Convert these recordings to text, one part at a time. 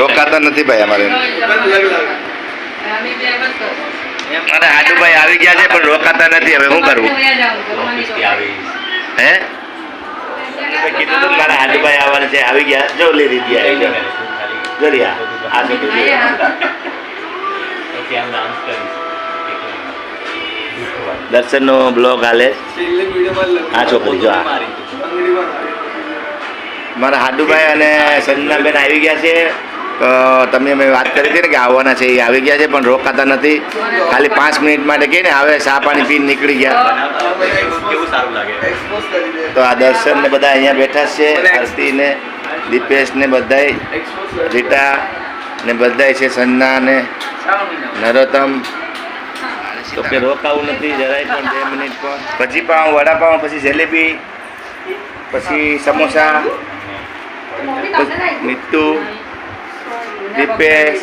રોકાતા નથી ભાઈ અમારે અરે હાજુભાઈ આવી ગયા છે, પણ રોકાતા નથી હવે શું કરવું હે કીધું તું મારા હાજુભાઈ આવવાના છે, આવી ગયા જો લે દીદી આવી ગયા ખાલી જો રહ્યા આ છે બીજું. પછી આમ ડાન્સ કરીશ. એકલો. દર્શનનો બ્લોગ હાલે આ છોકરી, જો આ મારી. હાડુભાઈ અને સંજનાબેન આવી ગયા છે. તો તમે મેં વાત કરી હતી ને કે આવવાના છે એ આવી ગયા છે પણ રોકાતા નથી. ખાલી પાંચ મિનિટ માટે કહીને હવે ચા પાણી પીને નીકળી ગયા. તો આ દર્શન ને બધા અહીંયા બેઠા છે હસ્તી ને દીપેશ ને બધાય રીટા ને બધાય છે સંજના ને નરોત્તમ. તો કે રોકાવું નથી જરાય પણ બે મિનિટ પણ. ભજી પાઉં વડાપાઉં પછી જલેબી પછી સમોસા. મિત્તુ દીપેશ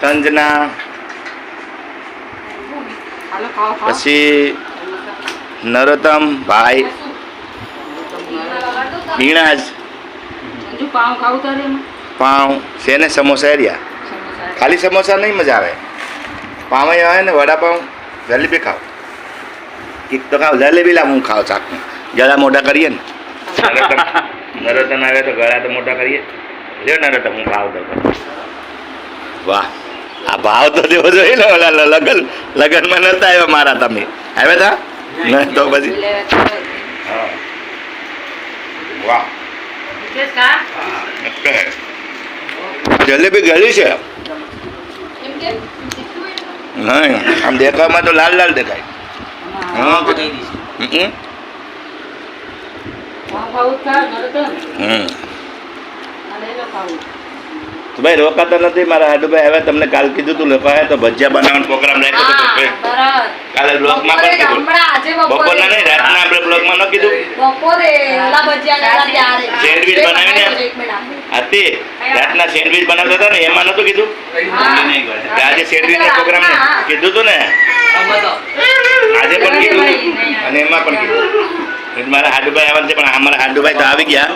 સંજના પછી નરોત્તમ ભાઈ પાઉં છે ને સમોસા એરિયા ખાલી સમોસા નહીં મજા આવે પાઉં આવે ને વડાપાઉં જલેબી ખાવ કિક તો ખાવ જલેબી લાવ હું ખાવ શાક જરા મોટા કરીએ ને નરોત્તમ આવે તો ગળા તો મોટા કરીએ. લ્યો નરોત્તમ હું ભાવ દઉં. વાહ આ ભાવ તો દેવો જોઈએ ને ઓલા લગન લગનમાં નતા આવ્યા મારા તમે. આવ્યા તા? ન તો પછી? હા. વાહ. જલેબી ગળી છે. નહીં આમ દેખાવમાં તો લાલ લાલ દેખાય. હમ. હમ. હમ. તો ભાઈ રોકાતા નથી મારા હાડુભાઈ હવે તમને કાલ કીધું તું લોકો તો ભજીયા બનાવવાનો પ્રોગ્રામ રાખ્યો હતો કાલે બ્લોગમાં પણ કીધું. બપોરના નહીં રાતના આપણે બ્લોગમાં ન કીધું. સેન્ડવિચ બનાવીને હતી રાતના સેન્ડવિચ બનાવતા હતા ને એમાં નતું કીધું? આજે આજે સેન્ડવિચનો પ્રોગ્રામ કીધું તું ને? આજે પણ કીધું. અને એમાં પણ કીધું. મારા હાડુભાઈ આવવાનું છે, પણ અમારા હાડુભાઈ તો આવી ગયા.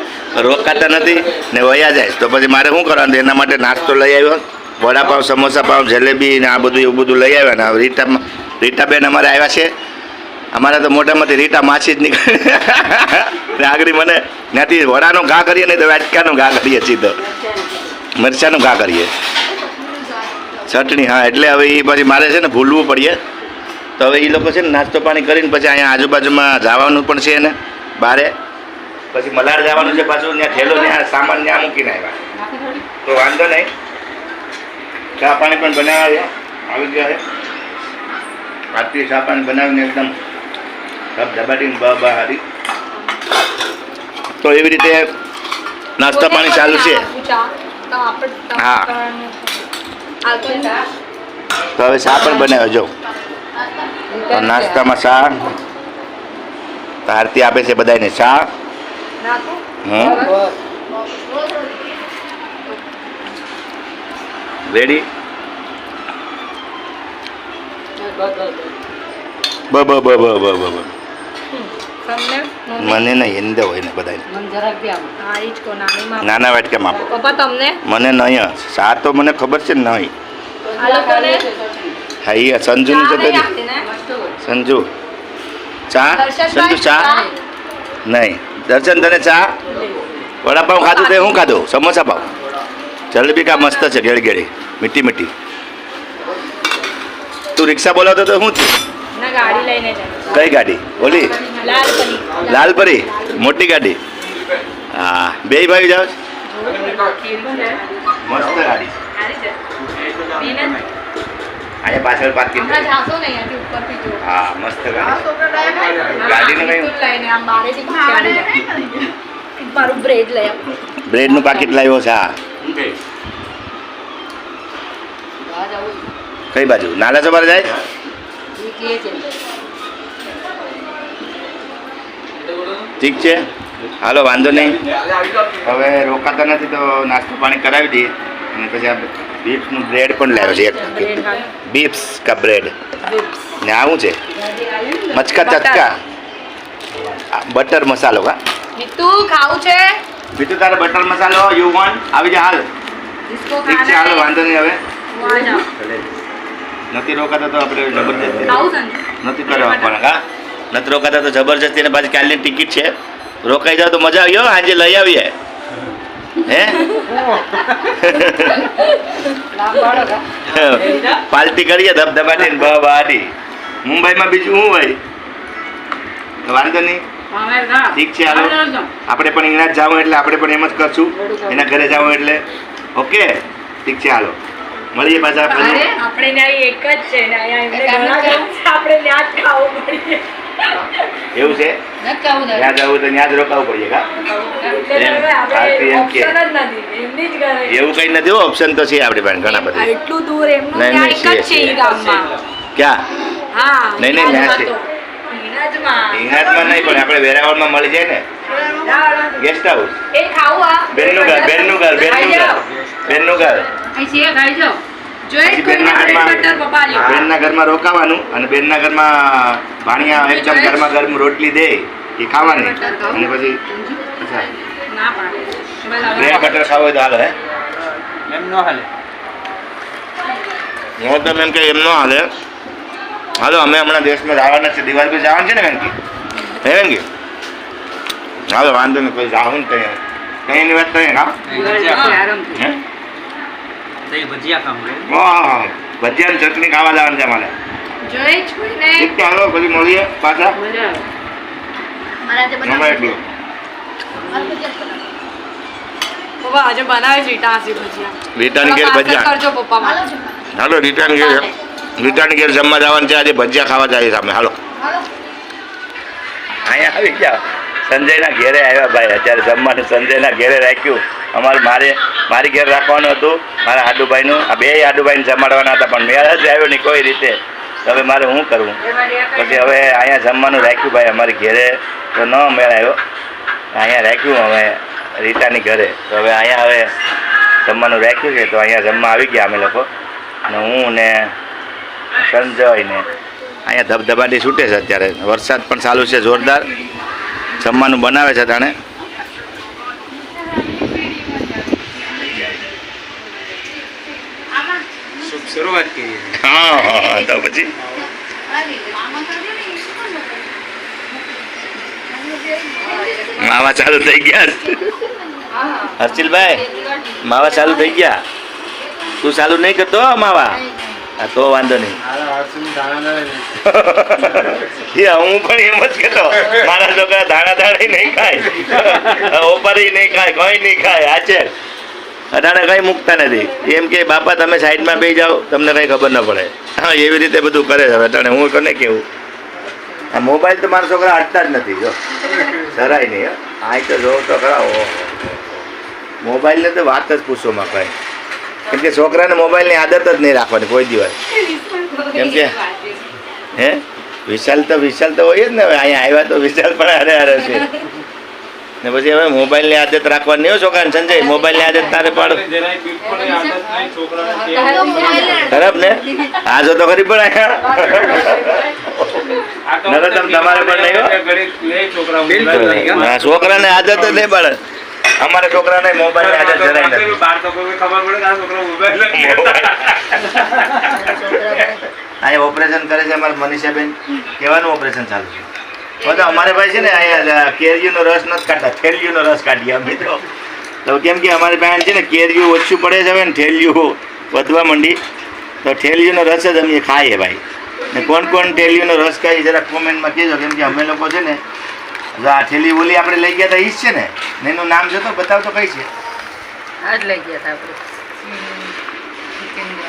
રોકાતા નથી ને વયા જાય તો પછી મારે શું કરવાનું? એના માટે નાસ્તો લઈ આવ્યો. વડાપાવ, સમોસા પાવ, જલેબી ને આ બધું એવું બધું લઈ આવ્યા ને રીટા રીટાબેન અમારે આવ્યા છે. અમારે તો મોટામાંથી રીટા માછી જ નીકળે. આગળ મને ત્યાંથી વડાનો ઘા કરીએ, નહીં તો વાટકાનો ઘા કરીએ સીધો. મરચાંનો ઘા કરીએ. ચટણી, હા, એટલે હવે એ પછી મારે છે ને ભૂલવું પડીએ તો હવે એ લોકો છે ને નાસ્તો પાણી કરીને પછી અહીંયા આજુબાજુમાં જવાનું પણ છે ને બારે. પછી મલાડ જવાનું છે પાછું ત્યાં ઠેલો ત્યાં સામાન ત્યાં મૂકીને આવ્યા. તો વાંધો નહીં. ચા પાણી પણ બનાવ્યા છે. આવી ગયા છે. આરતી ચા પાણી બનાવીને એકદમ સબ ધબાટીને બહારી બ હારી. તો એવી રીતે નાસ્તા પાણી ચાલુ છે. હા. તો હવે ચા પણ બનાવ્યો જો. તો નાસ્તામાં શા તો આરતી આપે છે બધાને શા હમ? રેડી બ બ બ બ બ બ બ. મને નહીં હિન્દ હોય ને બધાને નાના વાટકામાં આપો. પપ્પા તમને? મને નહીં ચા તો મને ખબર છે નહીં. હા એ સંજુની તો સંજુ. ચા? સંજુ ચા? નહીં. દર્શન તને ચા? વડાપાઉં ખાધું તે શું ખાધું? સમોસા પાઉં. જલેબી કા મસ્ત છે ઘેડ ઘેડી મીઠી મીઠી. તું રિક્ષા બોલાવતો તો શું થયું કઈ ગાડી? ઓલી? લાલ પરી. લાલપરી મોટી ગાડી? હા. બે ભાઈ જાવ મસ્ત ગાડી અહીંયા પાછળ પાર્કિંગ ને હા મસ્ત ગાડી. બ્રેડ લઈ બ્રેડ બ્રેડનું પાકીટ લાવ્યો છે હા. કઈ બાજુ? નાલા સવારે જાય? ઠીક છે? હાલો વાંધો નહીં. હવે રોકાતા નથી તો નાસ્તો પાણી કરાવી દઈએ. અને પછી આ બીફનું બ્રેડ પણ લાવ્યો છે એક બીફ્સ કા બ્રેડ? ને આવું છે? મચકા ચચકા બટર મસાલો કા? બીતુ ખાવું છે? બીતુ તારે બટર મસાલો યુ વોન્ટ આવી જા હાલ. ઠીક છે હાલ વાંધો નહીં હવે. નથી રોકાતા તો આપણે જબરજસ્તી નથી કરવા પણ હા નથી રોકાતા તો જબરજસ્તી ને પાછી કાલની ટિકિટ છે. રોકાઈ જાવ તો મજા આવી હો આજે લઈ આવીએ. હે? પાલટી કરીએ ધબધબાટી ને બહાટી મુંબઈમાં બીજું શું હોય? વાંધો નહીં. ઠીક છે હાલો. આપણે પણ એના જ જાવું એટલે આપણે પણ એમ જ કરશું. એના ઘરે જાવું એટલે. ઓકે? ઠીક છે હાલો. મળીએ પાછા. આપણે એક જ છે આપણે ત્યાં જ ખાવું પડે. એવું છે? ત્યાં જવું તો ત્યાં જ રોકાવું પડીએ કા એવું કઈ નથી હો ઓપ્શન તો છે આપણી પાસે ઘણા બધા. એટલું દૂર એમનું નહીં, નહીં, એક જ છે, ક્યાં? હા નહીં, નહીં, ત્યાં છે. હિંગળાજમાં. નહીં પણ આપણે વેરાવળમાં મળી જાય ને. ગેસ્ટ હાઉસ બેનનું ઘર બેનનું ઘર બેનનું ઘર. બેનનું ઘર. બેનના ઘરમાં ઘરમાં રોકાવાનું અને બેનના ઘરમાં ભાણિયા એકદમ ગરમા ગરમ રોટલી દે એ ખાવાની. અને પછી ના બ્રેડ બટર ખાવ હોય તો હાલો હે? એમ નો હાલે. હું તો એમ કે એમ નો હાલે. હાલો અમે હમણાં દેશમાં જવાના છે દિવાળી પર જવાનું છે ને વેંકી હે વેંકી હાલો વાંધો નહીં કોઈ જાવું ને કઈ. કઈ ની વાત હા હે? દહીં ભજીયા ખાવું વાહ ભજીયા ચટણી ખાવા જવાનું છે મારે છે પછી મળીએ પાછા. પપ્પા આજે બનાવે છે ઈટાસી ભજીયા. રીટાની ઘેર ભજીયા. કરજો પપ્પા હાલો રીટાની ઘેર. રીટાની ઘેર જમવા જવાનું છે આજે ભજીયા ખાવા જાય સામે. હાલો. અહીંયા આવી ગયા. સંજયના ઘેરે આવ્યા ભાઈ. અત્યારે જમવાનું સંજયના ઘેરે રાખ્યું. અમારે મારે મારી ઘેર રાખવાનું હતું. મારા આડુભાઈનું આ બે આડુભાઈને જમાડવાના હતા, પણ મેળ જ આવ્યો નહીં કોઈ રીતે. હવે મારે શું કરવું? પછી હવે અહીંયા જમવાનું રાખ્યું ભાઈ અમારે ઘેરે. તો ન મેળ આવ્યો. અહીંયા રાખ્યું હવે રીટાની ઘરે. તો હવે અહીંયા હવે જમવાનું રાખ્યું છે. તો અહીંયા જમવા આવી ગયા અમે લોકો. અને હું ને સંજય અહીંયા ધબધબાટી છૂટે છે અત્યારે. વરસાદ પણ ચાલુ છે, જોરદાર. જમવાનું બનાવે છે તાણે. શરૂઆત કરીએ હા હા તો પછી? માવા ચાલુ થઈ ગયા હર્ષિલભાઈ, માવા ચાલુ થઈ ગયા. તું ચાલુ નહીં કરતો માવા. હા, તો વાંધો નહીં. હું પણ એમ જ કહેતો મારા છોકરા ધાણા ધાણી નહીં ખાય. ઓપરી નહીં ખાય, કોઈ નહીં ખાય આચે અટાણે કંઈ મૂકતા નથી. એમ કે, બાપા, તમે સાઈડમાં બેસી જાઓ, તમને કંઈ ખબર ન પડે. હા, એવી રીતે બધું કરે છે. અટાણે, હું કોને કેવું આ મોબાઈલ તો મારા છોકરા હટતા જ નથી, જો. જરાય નહીં. આ તો જો તો ખરા ઓહો. મોબાઈલને તો વાત જ પૂછો કંઈ. કેમ કે છોકરાને મોબાઈલની આદત જ નહીં રાખવાની, કોઈ દિવસ. કેમ કે, હે? વિશાલ તો વિશાલ તો હોય જ ને, હવે અહીંયા આવ્યા તો વિશાલ પણ હારે હારે છે. ને પછી હવે મોબાઈલની આદત રાખવાની. હો છોકરાને સંજય મોબાઈલની આદત તારે પાડ. ખરાબ ને? આ જો તો ખરી પણ નકર તમારે પણ નહીં હા, છોકરાને આદત જ નહીં પડે. અમારા છોકરાને મોબાઈલની આદત જરાય નથી. ઓપરેશન કરે છે અમારા મનીષાબેન. કેવાનું ઓપરેશન ચાલુ છે? બધા અમારે ભાઈ છે ને અહીંયા કેરીનો રસ નથી કાઢતા થેલિયુંનો રસ કાઢીએ અમે તો. તો કેમ કે અમારી પાસે છે ને કેરીયું ઓછું પડે છે હવે ને ઠેલિયું વધવા માંડી. તો ઠેલિયુંનો રસ જ અમે ખાઈએ ભાઈ. ને કોણ કોણ ઠેલિયુંનો રસ ખાઈ જરા કોમેન્ટમાં કહેજો કેમ કે અમે લોકો છે ને જો આ ઠેલી ઓલી આપણે લઈ ગયા હતા એ જ છે ને. એનું નામ જો તો બતાવ તો કઈ છે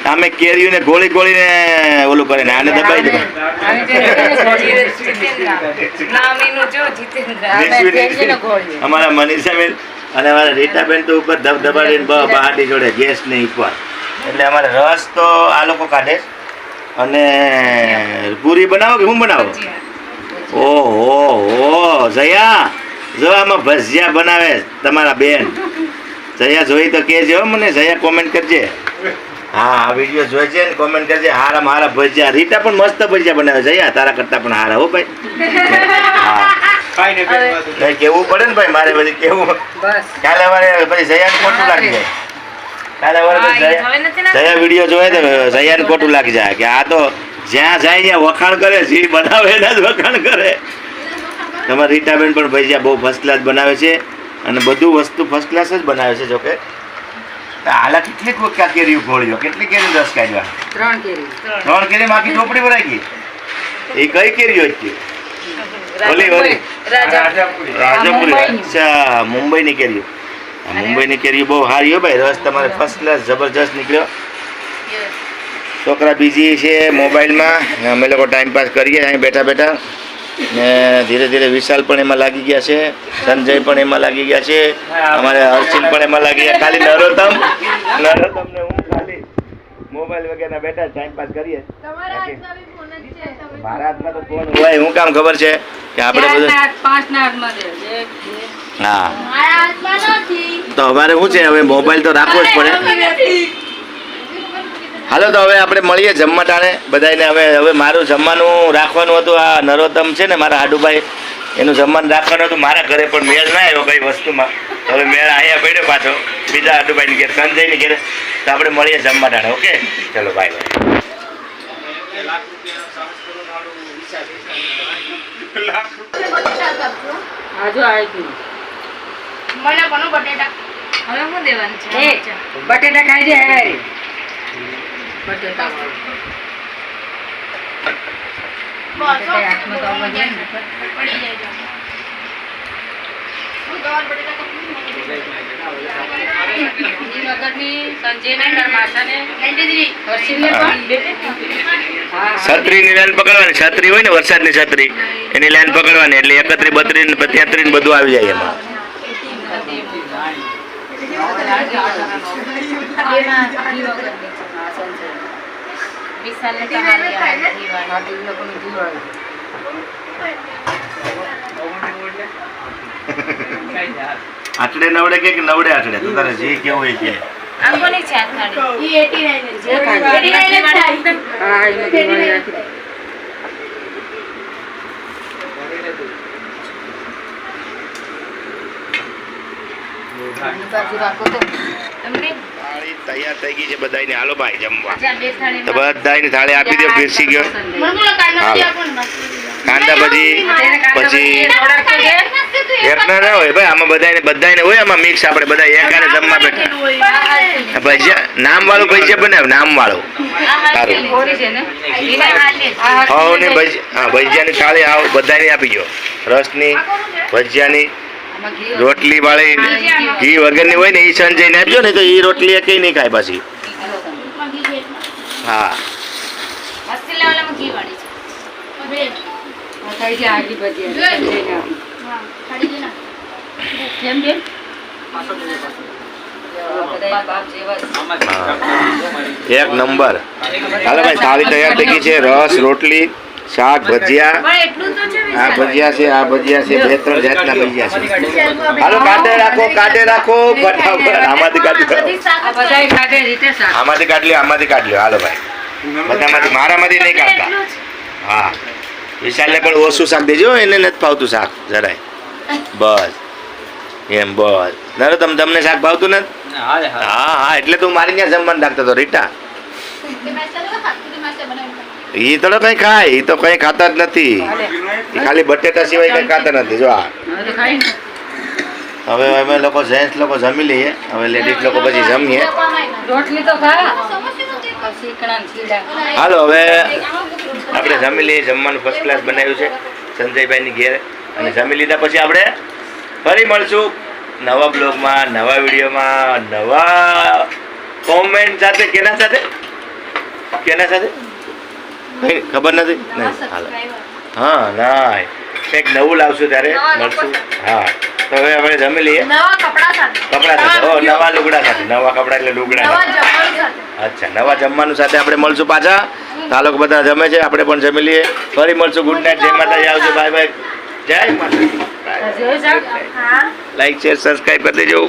અમે કેરીઓને ગોળી ગોળીને ઓલું કરે ને આને દબાઈ દે. અમારા મનીષા મનીષાબેન અને અમારા રીટાબેન તો ઉપર ધબધબાડીને બ બહાટી જોડે ગેસ નહીં ઉપર. એટલે અમારે રસ તો આ લોકો કાઢે અને પૂરી બનાવો કે હું બનાવો? ઓહો હો જયા. જો આમાં ભજીયા બનાવે તમારા બેન. જયા જોઈ તો કહેજો મને જયા કોમેન્ટ કરજે. હા આ વીડિયો જોઈજે ને કોમેન્ટ કરજે. હારા મારા ભજીયા. રીટા પણ મસ્ત ભજીયા બનાવે છે. તારા કરતા પણ હારા હો ભાઈ. હા. કેવું પડે ને ભાઈ મારે પછી કેવું? બસ. કાલે વારે પછી જયાને ખોટું લાગી જાય. કાલે જયા વીડિયો જોયે ને જયાને ખોટું લાગી જાય. કે આ તો જ્યાં જાય ત્યાં વખાણ કરે જે બનાવે એના જ વખાણ કરે. તમારી રીટાબેન પણ ભજીયા બહુ ફર્સ્ટ ક્લાસ બનાવે છે. અને બધું વસ્તુ ફર્સ્ટ ક્લાસ જ બનાવે છે જોકે. હાલા કેટલી કેરીઓ ગોળીઓ? કેટલી કેરી દસ કાઢ્યા? ત્રણ કેરી ત્રણ કેરી માખી ચોપડી ભરાઈ ગઈ? એ કઈ કેરીઓ હતી? ઓલી ઓલી. રાજા રાજાપુરી. અચ્છા મુંબઈની કેરીઓ. મુંબઈની કેરીઓ બહુ સારી હો ભાઈ. રસ તમારે ફર્સ્ટ ક્લાસ જબરજસ્ત નીકળ્યો. છોકરા બીજી છે મોબાઈલમાં. અમે લોકો ટાઈમ પાસ કરીએ. અહીં બેઠા બેઠા. ને ધીરે ધીરે વિશાલ પણ એમાં લાગી ગયા છે સંજય પણ એમાં લાગી ગયા છે અમારે હર્ષિલ પણ એમાં લાગી ગયા. ખાલી નરોત્તમ નરોત્તમ ને હું ખાલી મોબાઈલ વગેરે બેઠા ટાઈમ પાસ કરીએ. મારા હાથમાં તો ફોન હોય. શું કામ ખબર છે કે આપણે બધું. હા. તો અમારે શું છે? હવે મોબાઈલ તો રાખવો જ પડે. હાલો તો હવે આપણે મળીએ જમવા ટાણે બધાને હવે હવે મારું જમવાનું રાખવાનું હતું આ નરોત્તમ છે ને મારા હાડુભાઈ. એનું જમવાનું રાખવાનું હતું મારા ઘરે પણ મેળ ના આવ્યો કઈ વસ્તુમાં. હવે મેળ અહીંયા પડ્યો પાછો. બીજા હાડુભાઈની ઘેર સંજયની ઘેર. તો આપણે મળીએ જમવા ટાણે ઓકે? ચલો બાય બાય. હવે શું દેવાનું છે? બટેટા ખાઈ જાય જાય ને. લાઈન પકડવાની. છત્રી હોય ને વરસાદની છત્રી. એની લાઈન પકડવાની. એટલે એકત્રી બત્રી ને તેત્રી બધું આવી જાય એમાં. વિશાલ નવડે કે નવડે આટડે તો તારે જે કેવું હોય કે આંગોની ચાત નાડી ઈ 89 છે. 89 છે. હા ઈ 89 તૈયાર થઈ ગઈ છે બધાયને. હાલો ભાઈ જમવા. તો. બધાયની થાળી આપી દો પીરસી ગયો. કાંદા ભજી પછી એકના ના. હોય ભાઈ આમાં બધાયને બધાયને હોય આમાં મિક્સ આપણે બધા એકાને જમવા બેઠા. ભજીયા નામ વાળું ભજીયા બનાવ નામ વાળું સારું હા ભજીયાની થાળી આવ બધાને આપી ગયો રસની ભજીયાની રોટલી વાળી ઘી વગરની હોય ને એ સંજયને આપજો ને તો એ રોટલી એ કઈ નહીં ખાય પાછી. હા. એક નંબર. હાલો ભાઈ થાળી તૈયાર થઈ ગઈ છે. રસ રોટલી. શાક ભજીયા. પણ એટલું તો છે આ ભજીયા છે આ ભજીયા છે બે ત્રણ જાતના ભજીયા છે. હાલો કાઢે રાખો કાઢે રાખો ફટાફટ આમાંથી કાઢી. આમાંથી કાઢ લ્યો આમાંથી કાઢ લ્યો હાલો ભાઈ. બધામાંથી મારામાંથી નહીં કાઢતા. હા. વિશાલને પણ ઓછું શાક દેજો એને નથી ભાવતું શાક જરાય. બસ. એમ બસ. નરો તમ તમને શાક ભાવતું નથી. હા હા એટલે તું મારી ત્યાં જમવાનું રાખતો હતો રીટા. એ તો કઈ ખાય એ તો કઈ ખાતા જ નથી. ખાલી બટેટા સિવાય કઈ ખાતા નથી જો આ. હવે અમે લોકો જેન્ટ્સ લોકો જમી લઈએ. હવે લેડીઝ લોકો પછી જમીએ. હાલો હવે આપણે જમી લઈએ. જમવાનું ફર્સ્ટ ક્લાસ બનાવ્યું છે સંજયભાઈની ઘેર. અને જમી લીધા પછી આપણે ફરી મળશું નવા બ્લોગમાં નવા વિડીયોમાં નવા કોમેન્ટ સાથે. કેના સાથે? કેના સાથે? ખબર નથી? નહીં હાલો. હા ના કંઈક નવું લાવશું ત્યારે મળશું. હા. તો હવે આપણે જમી લઈએ. કપડા સાથે. ઓ નવા લુગડા સાથે. નવા કપડા એટલે લુગડા. અચ્છા નવા જમવાનું સાથે આપણે મળશું પાછા. તાલુક બધા જમે છે. આપણે પણ જમી લઈએ. ફરી મળશું. ગુડ નાઇટ જય માતાજી. આવજો. બાય બાય જય માતાજી. લાઈક શેર સબસ્ક્રાઈબ કરી દેજો.